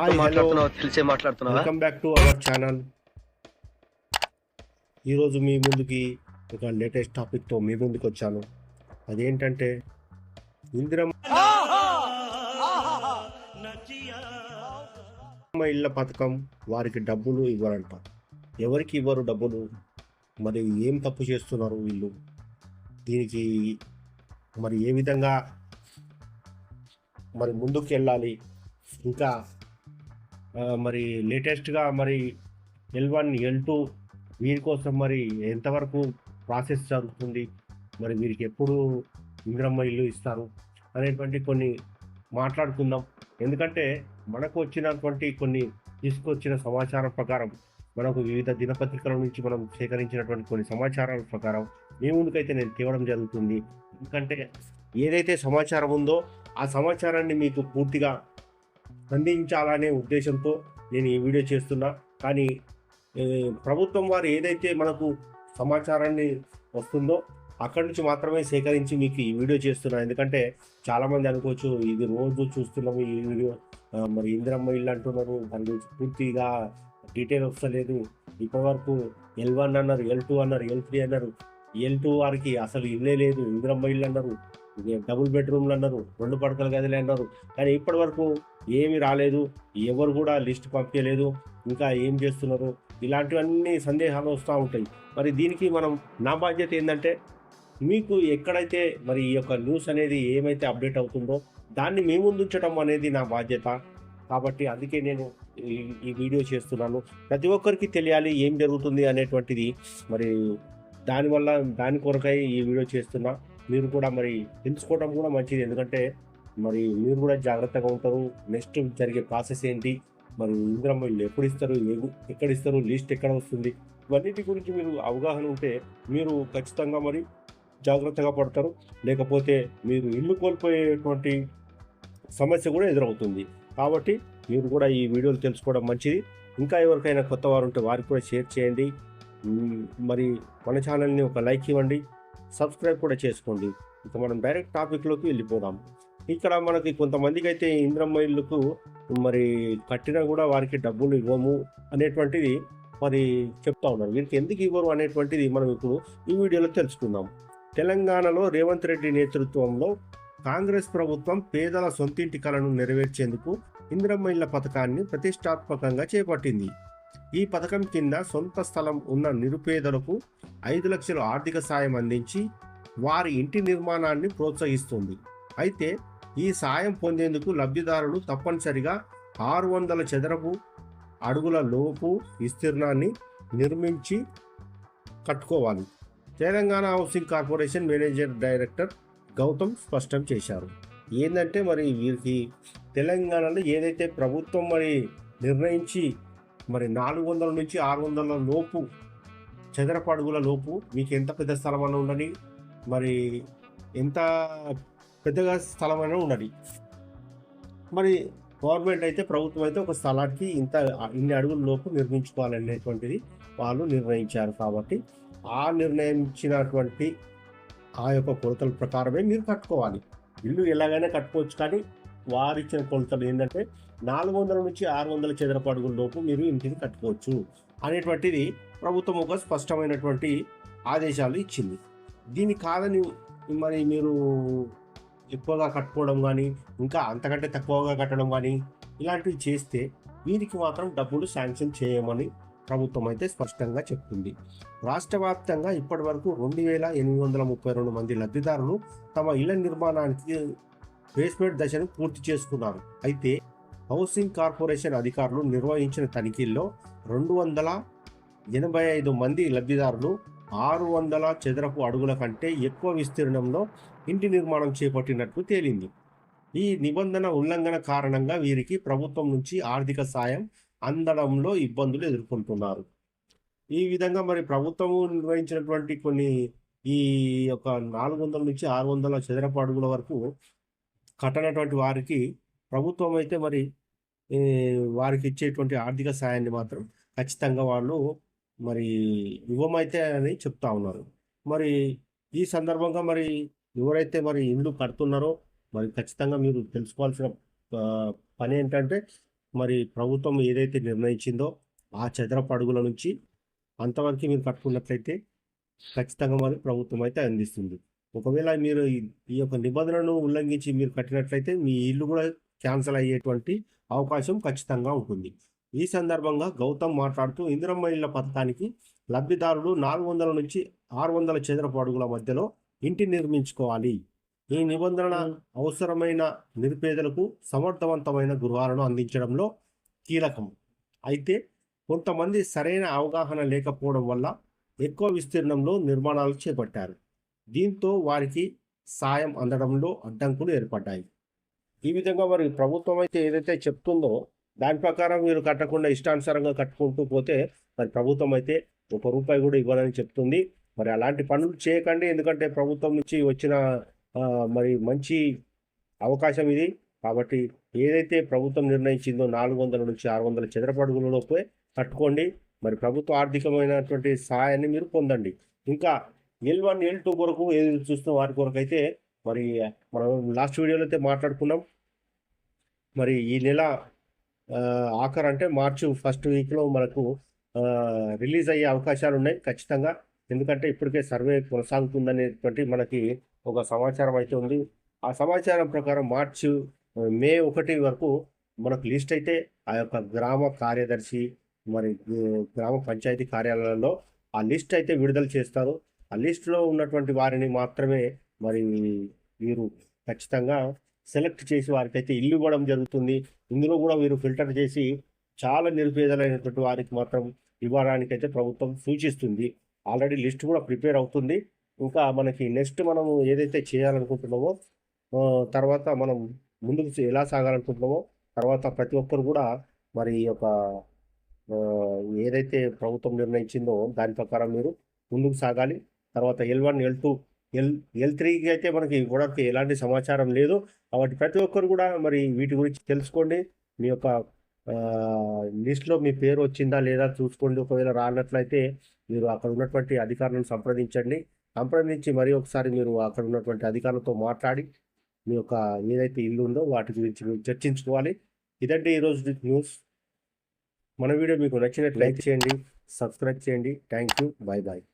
ఎవరితో Hi, hello. మాట్లాడుతున్నావో? తెలిసే మాట్లాడుతున్నావా? Welcome back to our channel ఈరోజు మీ ముందుకి ఒక లేటెస్ట్ టాపిక్తో మీ ముందుకు వచ్చాను. అదేంటంటే ఇందిరమ్మ ఇళ్ళ పథకం వారికి డబ్బులు ఇవ్వరంట ఎవరికి ఇవ్వరు డబ్బులు? మరి ఏం తప్పు చేస్తున్నారు వీళ్ళు? దీనికి మరి ఏ విధంగా మరి ముందుకు వెళ్ళాలి ఇంకా మరి లేటెస్ట్గా మరి ఎల్ వన్ ఎల్ టూ వీరి కోసం మరి ఎంతవరకు ప్రాసెస్ జరుగుతుంది? మరి వీరికి ఎప్పుడు ఇంద్రమ్మ ఇల్లు ఇస్తారు? అనేటువంటి కొన్ని మాట్లాడుకుందాం. ఎందుకంటే మనకు వచ్చినటువంటి కొన్ని తీసుకొచ్చిన సమాచారం ప్రకారం మనకు వివిధ దినపత్రికల నుంచి మనం సేకరించినటువంటి కొన్ని సమాచారాల ప్రకారం మీ ముందుకైతే నేను తేవడం జరుగుతుంది. ఎందుకంటే ఏదైతే సమాచారం ఉందో ఆ సమాచారాన్ని మీకు పూర్తిగా అందించాలనే ఉద్దేశంతో నేను ఈ వీడియో చేస్తున్నా. కానీ ప్రభుత్వం వారు ఏదైతే మనకు సమాచారాన్ని వస్తుందో అక్కడి నుంచి మాత్రమే సేకరించి మీకు ఈ వీడియో చేస్తున్నా. ఎందుకంటే చాలామంది అనుకోవచ్చు ఇది రోజు చూస్తున్నాము ఈ వీడియో మరి ఇందిరమ్మ ఇల్లు అంటున్నారు. దాని గురించి పూర్తిగా డీటెయిల్ వస్తలేదు. ఇప్పటివరకు ఎల్ వన్ అన్నారు ఎల్ టూ అన్నారు ఎల్ త్రీ అన్నారు. ఎల్ టూ వారికి అసలు ఇల్లే లేదు. ఇందిరమ్మ ఇల్లు అన్నారు. డబుల్ బెడ్రూమ్లు అన్నారు రెండు పడకల గదిలే అన్నారు. కానీ ఇప్పటి వరకు ఏమి రాలేదు ఎవరు కూడా లిస్ట్ పంపించలేదు ఇంకా ఏం చేస్తున్నారు? ఇలాంటివన్నీ సందేహాలు వస్తూ ఉంటాయి. మరి దీనికి మనం నా బాధ్యత ఏంటంటే మీకు ఎక్కడైతే మరి ఈ యొక్క న్యూస్ అనేది ఏమైతే అప్డేట్ అవుతుందో దాన్ని మీ ముందుంచడం అనేది నా బాధ్యత. కాబట్టి అందుకే నేను ఈ ఈ వీడియో చేస్తున్నాను. ప్రతి ఒక్కరికి తెలియాలి ఏం జరుగుతుంది అనేటువంటిది. మరి దానివల్ల దాని కొరకై ఈ వీడియో చేస్తున్నా. మీరు కూడా మరి తెలుసుకోవడం కూడా మంచిది. ఎందుకంటే మరి మీరు కూడా జాగ్రత్తగా ఉంటారు. నెక్స్ట్ జరిగే ప్రాసెస్ ఏంటి? మరి ఇంద్రం వీళ్ళు ఎప్పుడు ఇస్తారు? ఏ- ఎక్కడ ఇస్తారు? లిస్ట్ ఎక్కడ వస్తుంది? ఇవన్నిటి గురించి మీరు అవగాహన ఉంటే మీరు ఖచ్చితంగా మరి జాగ్రత్తగా పడతారు. లేకపోతే మీరు ఇల్లు కోల్పోయేటువంటి సమస్య కూడా ఎదురవుతుంది. కాబట్టి మీరు కూడా ఈ వీడియోలు తెలుసుకోవడం మంచిది. ఇంకా ఎవరికైనా కొత్త వారు ఉంటే వారికి కూడా షేర్ చేయండి. మరి మన ఛానల్ని ఒక లైక్ ఇవ్వండి. సబ్స్క్రైబ్ కూడా చేసుకోండి. ఇక మనం డైరెక్ట్ టాపిక్లోకి వెళ్ళిపోదాం. ఇక్కడ మనకి కొంతమందికి అయితే ఇంద్రమ్మ ఇల్లుకు మరి కట్టినా కూడా వారికి డబ్బులు ఇవ్వము అనేటువంటిది మరి చెప్తా ఉన్నారు. వీరికి ఎందుకు ఇవ్వరు అనేటువంటిది మనం ఇప్పుడు ఈ వీడియోలో తెలుసుకుందాం. తెలంగాణలో రేవంత్ రెడ్డి నేతృత్వంలో కాంగ్రెస్ ప్రభుత్వం పేదల సొంతింటి కలను నెరవేర్చేందుకు ఇంద్రమ్మ ఇళ్ళ పథకాన్ని ప్రతిష్టాత్మకంగా చేపట్టింది. ఈ పథకం కింద సొంత స్థలం ఉన్న నిరుపేదలకు ఐదు లక్షల ఆర్థిక సాయం అందించి వారి ఇంటి నిర్మాణాన్ని ప్రోత్సహిస్తుంది. అయితే ఈ సాయం పొందేందుకు లబ్ధిదారులు తప్పనిసరిగా ఆరు వందల చదరపు అడుగుల లోపు విస్తీర్ణాన్ని నిర్మించి కట్టుకోవాలి. Telangana housing corporation manager director Gautam స్పష్టం చేశారు. ఏంటంటే మరి వీరికి తెలంగాణలో ఏదైతే ప్రభుత్వం మరి నిర్ణయించి మరి నాలుగు వందల నుంచి ఆరు వందల లోపు చదరపు అడుగుల లోపు మీకు ఎంత పెద్ద స్థలం అన్న ఉండని మరి ఎంత పెద్దగా స్థలం అయినా ఉండని మరి గవర్నమెంట్ అయితే ప్రభుత్వం అయితే ఒక స్థలానికి ఇంత ఇన్ని అడుగుల లోపు నిర్మించుకోవాలనేటువంటిది వాళ్ళు నిర్ణయించారు కాబట్టి ఆ నిర్ణయించినటువంటి ఆ యొక్క కొలతల ప్రకారమే మీరు కట్టుకోవాలి. ఇల్లు ఎలాగైనా కట్టుకోవచ్చు కానీ వారు ఇచ్చిన కొలతలు ఏంటంటే నాలుగు వందల నుంచి ఆరు వందల చదరపు అడుగుల లోపు మీరు ఇంటిని కట్టుకోవచ్చు అనేటువంటిది ప్రభుత్వం ఒక స్పష్టమైనటువంటి ఆదేశాలు ఇచ్చింది. దీని కాదని మరి మీరు ఎక్కువగా కట్టుకోవడం కానీ ఇంకా అంతకంటే తక్కువగా కట్టడం కానీ ఇలాంటివి చేస్తే వీరికి మాత్రం డబ్బులు శాంక్షన్ చేయమని ప్రభుత్వం అయితే స్పష్టంగా చెప్తుంది రాష్ట్ర వ్యాప్తంగా ఇప్పటి వరకు రెండు వేల ఎనిమిది వందల ముప్పై రెండు మంది లబ్ధిదారులు తమ ఇళ్ళ నిర్మాణానికి బేస్మెంట్ దశను పూర్తి చేసుకున్నారు. అయితే హౌసింగ్ కార్పొరేషన్ అధికారులు నిర్వహించిన తనిఖీల్లో రెండు వందల ఎనభై ఐదు మంది లబ్ధిదారులు ఆరు వందల చదరపు అడుగుల కంటే ఎక్కువ విస్తీర్ణంలో ఇంటి నిర్మాణం చేపట్టినట్లు తేలింది. ఈ నిబంధన ఉల్లంఘన కారణంగా వీరికి ప్రభుత్వం నుంచి ఆర్థిక సాయం అందడంలో ఇబ్బందులు ఎదుర్కొంటున్నారు. ఈ విధంగా మరి ప్రభుత్వము నిర్వహించినటువంటి కొన్ని ఈ యొక్క నాలుగు వందల నుంచి ఆరు వందల చదరపు అడుగుల వరకు కట్టనటువంటి వారికి ప్రభుత్వం అయితే మరి వారికి ఇచ్చేటువంటి ఆర్థిక సాయాన్ని మాత్రం ఖచ్చితంగా వాళ్ళు మరి ఇవ్వమైతే అని చెప్తా ఉన్నారు. మరి ఈ సందర్భంగా మరి ఎవరైతే మరి ఇల్లు కడుతున్నారో మరి ఖచ్చితంగా మీరు తెలుసుకోవాల్సిన పని ఏంటంటే మరి ప్రభుత్వం ఏదైతే నిర్ణయించిందో ఆ చదరపు అడుగుల నుంచి అంతవరకు మీరు కట్టుకున్నట్లయితే ఖచ్చితంగా మరి ప్రభుత్వం అయితే అందిస్తుంది. ఒకవేళ మీరు ఈ యొక్క నిబంధనలను ఉల్లంఘించి మీరు కట్టినట్లయితే మీ ఇల్లు కూడా క్యాన్సిల్ అయ్యేటువంటి అవకాశం ఖచ్చితంగా ఉంటుంది. ఈ సందర్భంగా గౌతమ్ మాట్లాడుతూ ఇందిరమ్మ ఇళ్ళ పథకానికి లబ్ధిదారులు నాలుగు వందల నుంచి ఆరు వందల చదరపు అడుగుల మధ్యలో ఇంటి నిర్మించుకోవాలి. ఈ నిబంధన అవసరమైన నిరుపేదలకు సమర్థవంతమైన గృహాలను అందించడంలో కీలకం. అయితే కొంతమంది సరైన అవగాహన లేకపోవడం వల్ల ఎక్కువ విస్తీర్ణంలో నిర్మాణాలు చేపట్టారు. దీంతో వారికి సాయం అందడంలో అడ్డంకులు ఏర్పడ్డాయి. ఈ విధంగా మరి ప్రభుత్వం అయితే ఏదైతే చెప్తుందో దాని ప్రకారం మీరు కట్టకుండా ఇష్టానుసారంగా కట్టుకుంటూ పోతే మరి ప్రభుత్వం అయితే ఒక రూపాయి కూడా ఇవ్వాలని చెప్తుంది. మరి అలాంటి పనులు చేయకండి. ఎందుకంటే ప్రభుత్వం నుంచి వచ్చిన మరి మంచి అవకాశం ఇది. కాబట్టి ఏదైతే ప్రభుత్వం నిర్ణయించిందో నాలుగు వందల నుంచి ఆరు వందల చదరపడుగులలోపే కట్టుకోండి. మరి ప్రభుత్వ ఆర్థికమైనటువంటి సహాయాన్ని మీరు పొందండి. ఇంకా ఎల్ వన్ ఎల్ టూ కొరకు ఏది చూస్తున్నాం వారి కొరకు అయితే మరి మనం లాస్ట్ వీడియోలో అయితే మాట్లాడుకున్నాం. మరి ఈ నెల ఆఖరు అంటే మార్చి ఫస్ట్ వీక్లో మనకు రిలీజ్ అయ్యే అవకాశాలు ఉన్నాయి ఖచ్చితంగా. ఎందుకంటే ఇప్పటికే సర్వే కొనసాగుతుందనేటువంటి మనకి ఒక సమాచారం అయితే ఉంది. ఆ సమాచారం ప్రకారం మార్చి మే ఒకటి వరకు మనకు లిస్ట్ అయితే ఆ యొక్క గ్రామ కార్యదర్శి మరి గ్రామ పంచాయతీ కార్యాలయాల్లో ఆ లిస్ట్ అయితే విడుదల చేస్తారు. ఆ లిస్టులో ఉన్నటువంటి వారిని మాత్రమే మరి వీరు ఖచ్చితంగా సెలెక్ట్ చేసి వారికైతే ఇల్లు ఇవ్వడం జరుగుతుంది. ఇందులో కూడా వీరు ఫిల్టర్ చేసి చాలా నిరుపేదలైనటువంటి వారికి మాత్రం ఇవ్వడానికైతే ప్రభుత్వం సూచిస్తుంది. ఆల్రెడీ లిస్ట్ కూడా ప్రిపేర్ అవుతుంది. ఇంకా మనకి నెక్స్ట్ మనం ఏదైతే చేయాలనుకుంటున్నామో తర్వాత మనం ముందుకు ఎలా సాగాలనుకుంటున్నామో తర్వాత ప్రతి ఒక్కరు కూడా మరి ఒక యొక్క ఏదైతే ప్రభుత్వం నిర్ణయించిందో దాని ప్రకారం మీరు ముందుకు సాగాలి. తర్వాత L one L two L L త్రీకి అయితే మనకి ఇవ్వడానికి ఎలాంటి సమాచారం లేదు. కాబట్టి ప్రతి ఒక్కరు కూడా మరి వీటి గురించి తెలుసుకోండి. మీ యొక్క లిస్ట్లో మీ పేరు వచ్చిందా లేదా చూసుకోండి. ఒకవేళ రానట్లయితే మీరు అక్కడ ఉన్నటువంటి అధికారులను సంప్రదించండి. సంప్రదించి మరి ఒకసారి మీరు అక్కడ ఉన్నటువంటి అధికారులతో మాట్లాడి మీ యొక్క ఏదైతే ఇల్లు ఉందో వాటి గురించి మీరు చర్చించుకోవాలి. ఇదంటే ఈరోజు న్యూస్. మన వీడియో మీకు నచ్చినట్టు లైక్ చేయండి సబ్స్క్రైబ్ చేయండి. Thank you. Bye bye